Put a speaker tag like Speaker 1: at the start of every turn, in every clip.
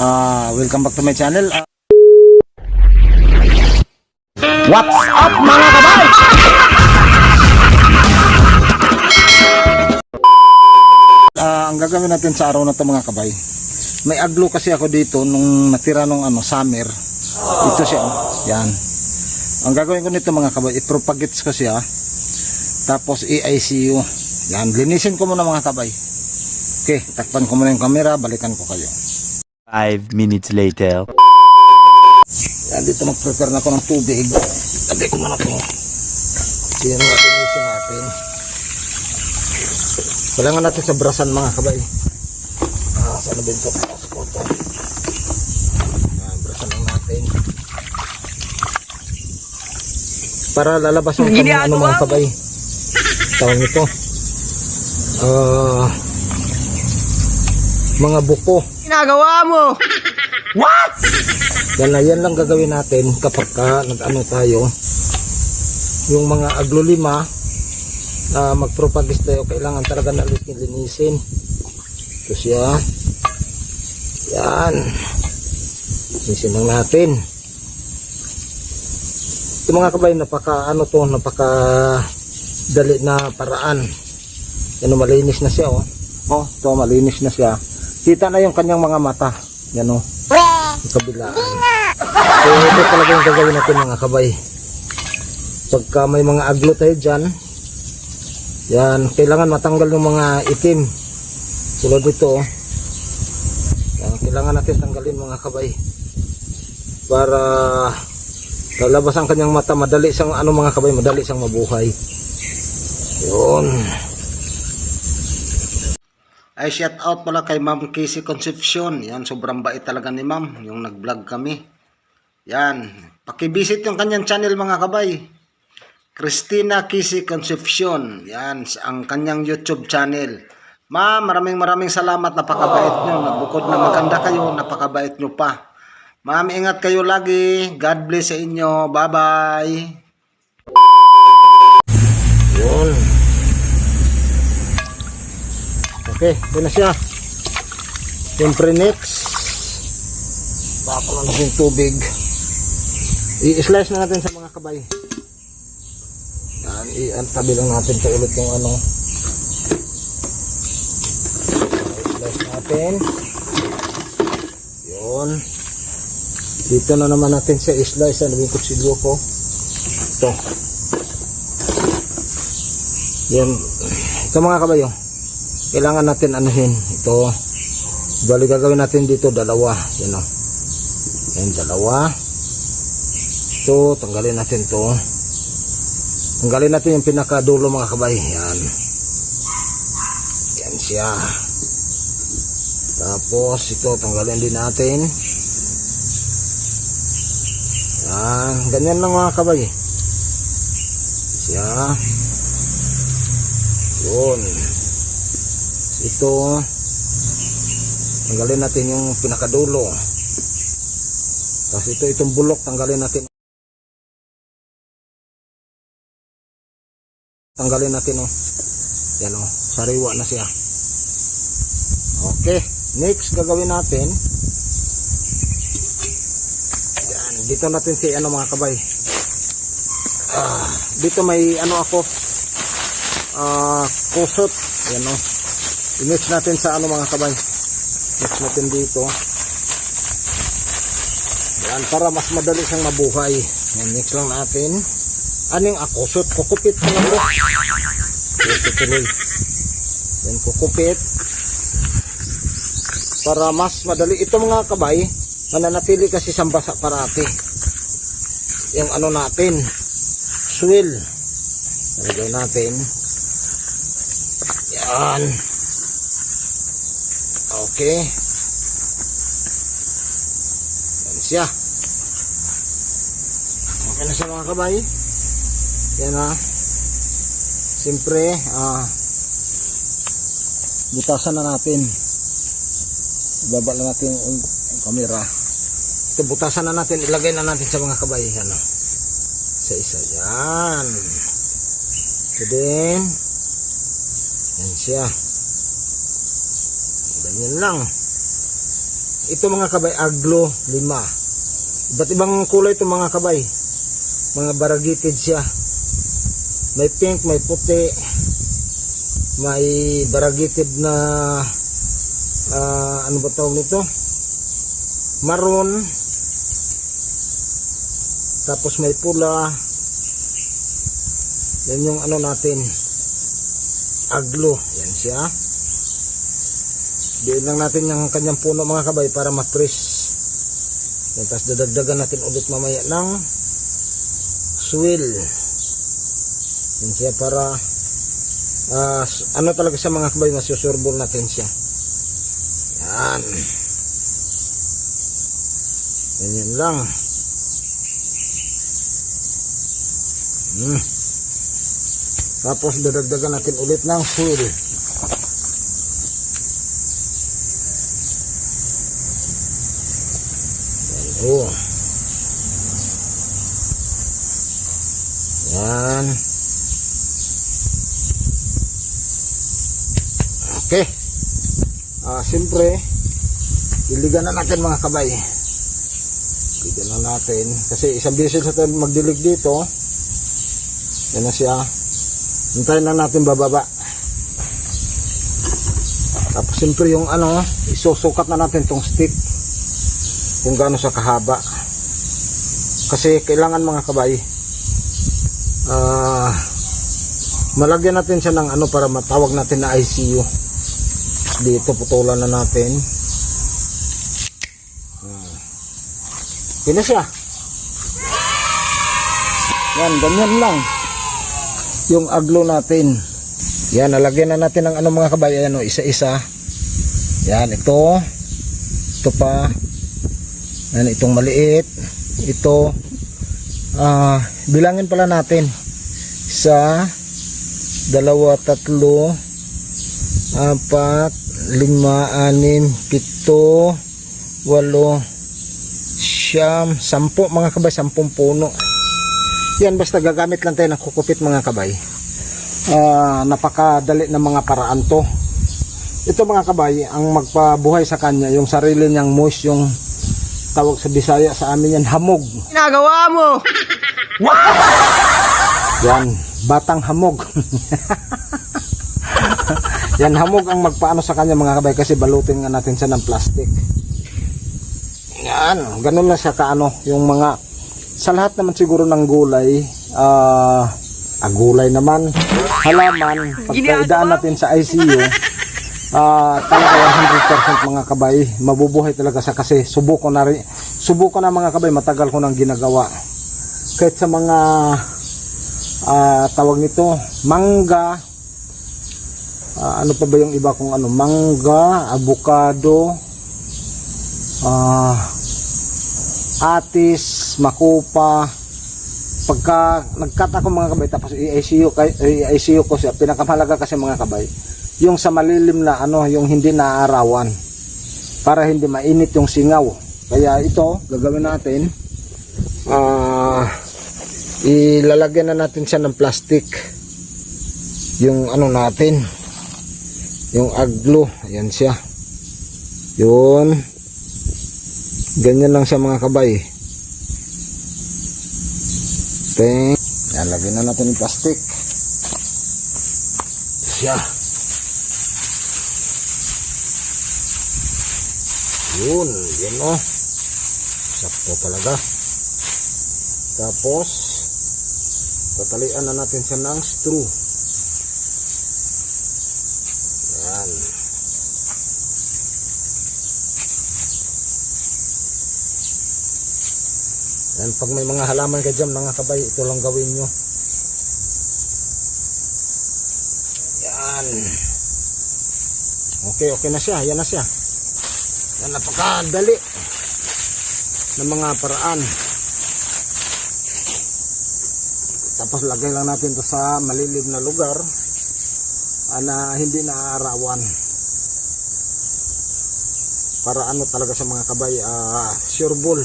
Speaker 1: Ah, welcome back to my channel. Ah, What's up mga kabay? Ah, ang gagawin natin sa araw na to mga kabay. May aglo kasi ako dito nung natira nung ano summer. Ito siya oh. Yan. Ang gagawin ko nito mga kabay, i-propagates ko siya. Tapos i-ICU. Yan, linisin ko muna mga kabay. Okay, takpan ko muna yung camera, balikan ko kayo.
Speaker 2: Five minutes later.
Speaker 1: Yan, dito mag-prepare na ako ng tubig. Lagay ko muna ito. Yan ang atinisin natin. Kailangan natin sa brasan mga kabay. Ah, saan na ba ito? Tapos ko ito. Yan, brasan lang natin. Para lalabas yung kanyang ano mga kabay. Tawag nito. Ah, mga buko.
Speaker 3: Ginagawa mo?
Speaker 1: Yan na, yan lang gagawin natin kapag ka nag-ano tayo. Yung mga aglo lima na magpropagis tayo, kailangan talaga na linisin. Ito siya. Yan. Linisin lang natin. Ito mga kabay, napaka ano to, napaka dali na paraan. Yan malinis na siya oh. Oh, ito malinis na siya. Kita na yung kanyang mga mata. Yan o. Yung kabilaan. So, ito talaga yung gagawin natin mga kabay. Pagka may mga aglo tayo dyan, yan, kailangan matanggal yung mga itim. Tulad dito, oh. Yan, kailangan natin tanggalin mga kabay. Para lalabas ang kanyang mata, madali siyang, ano mga kabay, madali siyang mabuhay. Yun. Ay, shout out pala kay Ma'am Casey Concepcion. Yan, sobrang bait talaga ni Ma'am, yung nag-vlog kami. Yan, pakivisit yung kanyang channel mga kabay. Christina Casey Concepcion. Yan, ang kanyang YouTube channel. Ma'am, maraming maraming salamat. Napakabait nyo. Nabukod na maganda kayo, napakabait nyo pa. Ma'am, ingat kayo lagi. God bless sa inyo. Bye-bye. Yun. Okay, doon na siya. Siyempre next. Na natin tubig. I-slice na natin sa mga kabay. Yan, i-antabi lang natin sa ulit yung ano. I-slice natin. Yun. Dito na naman natin siya i-slice. Ano yung kutsilyo ko? Ito. Yan. Ito mga kabayo. Kailangan natin anuhin. Ito. Bali gagawin natin dito dalawa. Yan o. Yan dalawa. Ito. Tanggalin natin to. Tanggalin natin yung pinakadulo mga kabay. Yan. Yan siya. Tapos ito tanggalin din natin. Yan. Ganyan lang mga kabay. Siya. Yun. Ito. Tanggalin natin yung pinakadulo. Tapos ito itong bulok tanggalin natin. Tanggalin natin oh. Yan oh. Sariwa na siya. Okay. Next gagawin natin. Yan. Dito natin si ano mga kabay. Ah, dito may ano ako. Ah, kusot. Yan oh. I-mix natin sa ano mga kabay. Mix natin dito. Yan, para mas madali siyang mabuhay. Yan, mix lang natin. Aning akusot, kukupit ko lang. Ito tuloy. Yan, kukupit. Para mas madali. Ito mga kabay, mananatili kasi sa basa parati. Yung ano natin, swill. Nalagay natin. Yan. Okay. Yan siya. Okay na siya mga kabay. Yan ha. Siyempre, ah, butasan na natin. Ibaba na natin yung, yung camera. Ito, butasan na natin. Ilagay na natin sa mga kabay. Ano. Sa isa. Yan. So then, yan siya. Ganyan lang. ito mga kabay, aglo, lima. Iba't ibang kulay ito mga kabay. Mga variegated siya. May pink, may puti, may variegated na ah, ano ba tawag nito? Maroon. Tapos may pula. Yan yung ano natin. Aglo. Yan siya. Diin lang natin yung kanyang puno mga kabay para ma-press. Yan, tapos dadagdagan natin ulit mamaya ng swill. Yan siya para s- ano talaga sa mga kabay masusurbol natin siya. Yan. Yan yan lang. Hmm. Tapos dadagdagan natin ulit ng swill. Oh. Yan. Okay. Ah, siyempre, diligan na natin mga kabay. Diligan na natin. Kasi isang beses na tayo magdilig dito. Yan na siya. Hintayin na natin bababa. Tapos siyempre yung ano, isusukat na natin tong stick kung gaano sa kahaba. Kasi kailangan mga kabay ah malagyan natin siya ng ano para matawag natin na ICU dito putulan na natin. Ah. yun siya. Yan ganyan lang yung aglo natin. Yan nalagyan na natin ng ano mga kabay. Ayan o isa isa yan ito. Ito pa yan, itong maliit. Ito, ah bilangin pala natin. Isa, dalawa, tatlo, apat, lima, anim, pito, walo, siyam, sampu mga kabay, sampung puno. Yan, basta gagamit lang tayo ng kukupit mga kabay. Ah, napakadali ng mga paraan to. Ito mga kabay, ang magpabuhay sa kanya, yung sarili niyang moist, yung tawag sa Bisaya sa amin yan, hamog.
Speaker 3: Ginagawa mo!
Speaker 1: Yan, batang hamog. yan, hamog ang magpaano sa kanya mga kabay kasi balutin nga natin siya ng plastic. Yan, ganun lang siya kaano, yung mga, sa lahat naman siguro ng gulay, ah, ah, gulay naman, halaman, pagkaidaan natin sa ICU, ah talaga 100% mga kabay, mabubuhay talaga sa kasi subuko na rin, subuko na mga kabay, matagal ko nang ginagawa. Kahit sa mga ah tawag nito mangga ah, ano pa ba yung iba kung ano mangga avocado ah atis makupa pagka nagkat ako mga kabay tapos i-ICU i-ICU ko siya pinakamahalaga kasi mga kabay yung sa malilim na ano yung hindi naaarawan para hindi mainit yung singaw. Kaya ito gagawin natin ah ilalagyan na natin siya ng plastic. Yung ano natin yung aglo ayan siya. Yun. Ganyan lang siya mga kabay. Teng. yan lagyan na natin yung plastic. Siya yun yun o sakto talaga. Tapos tatalian na natin siya ng screw. Yan. Yan pag may mga halaman ka dyan mga kabay ito lang gawin nyo. Yan. Okay okay na siya. Yan na siya napakadali ng mga paraan. Tapos lagay lang natin to sa malilim na lugar ah, na hindi naaarawan para ano talaga sa mga kabay ah, sure ball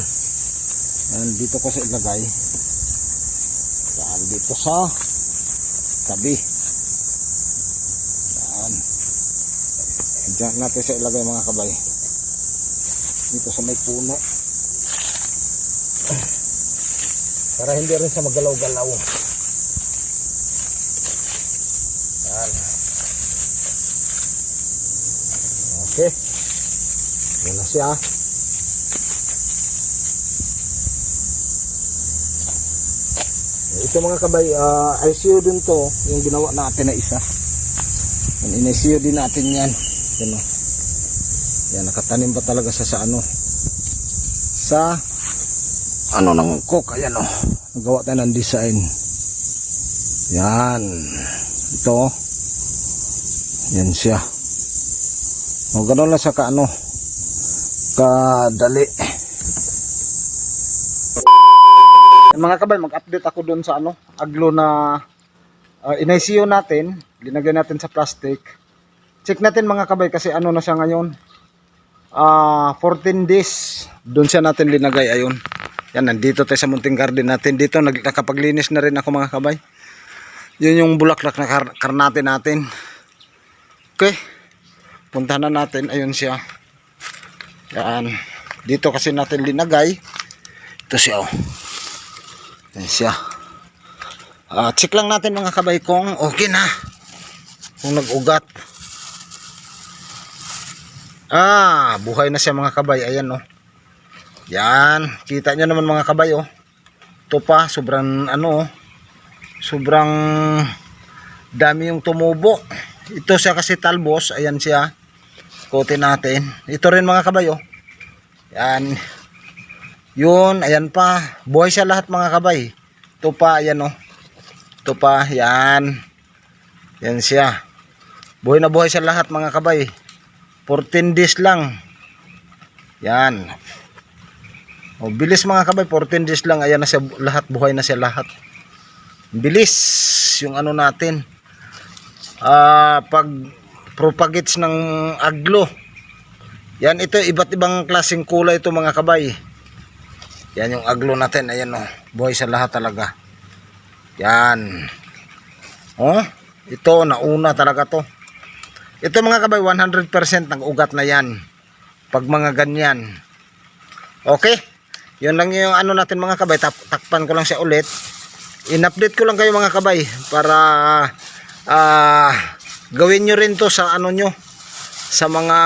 Speaker 1: yan dito ko ilagay. Yan dito sa tabi. Yan dyan natin sa ilagay mga kabay dito sa may puno. Para hindi rin siya magalaw-galaw. Yan. Okay. Yan na siya. Ito mga kabay, uh, ICU din to, yung ginawa natin na isa. Yan, in-ICU din natin yan. Yan o. Yan, nakatanim pa talaga sa sa ano. Sa ano ng cook, ayan o. Nagawa tayo ng design. Yan. Ito. oh. Yan siya. O, ganun lang sa kaano. Kadali. Mga kabay, mag-update ako doon sa ano, aglo na uh, in-ICU natin, linagay natin sa plastic. Check natin mga kabay kasi ano na siya ngayon. Ah, 14 days. Doon siya natin linagay ayun. Yan nandito tayo sa munting garden natin. Dito nag nakapaglinis na rin ako mga kabay. Yun yung bulaklak na kar karnate natin. Okay. Puntahan na natin. Ayun siya. Yan. Dito kasi natin linagay. Ito siya oh. Yan siya. Ah, check lang natin mga kabay kung okay na. Kung nag-ugat. Ah, buhay na siya mga kabay. Ayan oh. Yan, kita nyo naman mga kabay oh. Ito pa, sobrang ano oh. Sobrang dami yung tumubo. Ito siya kasi talbos, ayan siya. Kote natin. Ito rin mga kabay oh. Yan. Yun, ayan pa. Buhay siya lahat mga kabay. Ito pa, ayan oh. Ito pa, yan. Yan siya. Buhay na buhay siya lahat mga kabay. 14 days lang. Yan. O, bilis mga kabay, 14 days lang. Ayan na siya lahat, buhay na siya lahat. Bilis yung ano natin. Ah, pag propagates ng aglo. Yan, ito iba't ibang klaseng kulay ito mga kabay. Yan yung aglo natin. Ayan o, buhay sa lahat talaga. Yan. Oh, ito, nauna talaga to. Ito mga kabay, 100% ng ugat na yan. Pag mga ganyan. Okay? Yun lang yung ano natin mga kabay. Tap takpan ko lang siya ulit. In-update ko lang kayo mga kabay. Para ah gawin nyo rin to sa ano nyo. Sa mga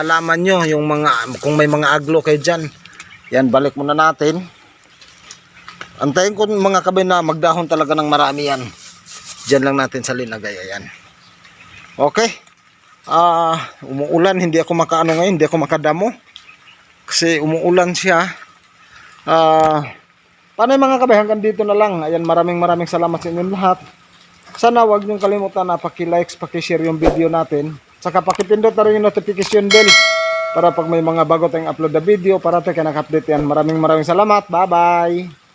Speaker 1: halaman nyo. Yung mga, kung may mga aglo kayo dyan. Yan, balik muna natin. Antayin ko mga kabay na magdahon talaga ng marami yan. Diyan lang natin sa linagay. Ayan. Okay. Ah, umuulan, hindi ako makaano ngayon, hindi ako makadamo. Kasi umuulan siya. Ah, paano mga kabay hanggang dito na lang. Ayan, maraming maraming salamat sa inyong lahat. Sana wag niyong kalimutan na paki-likes, paki-share yung video natin. Saka paki-pindot na rin yung notification bell para pag may mga bago tayong upload na video para tayo ka update yan. Maraming maraming salamat. Bye-bye.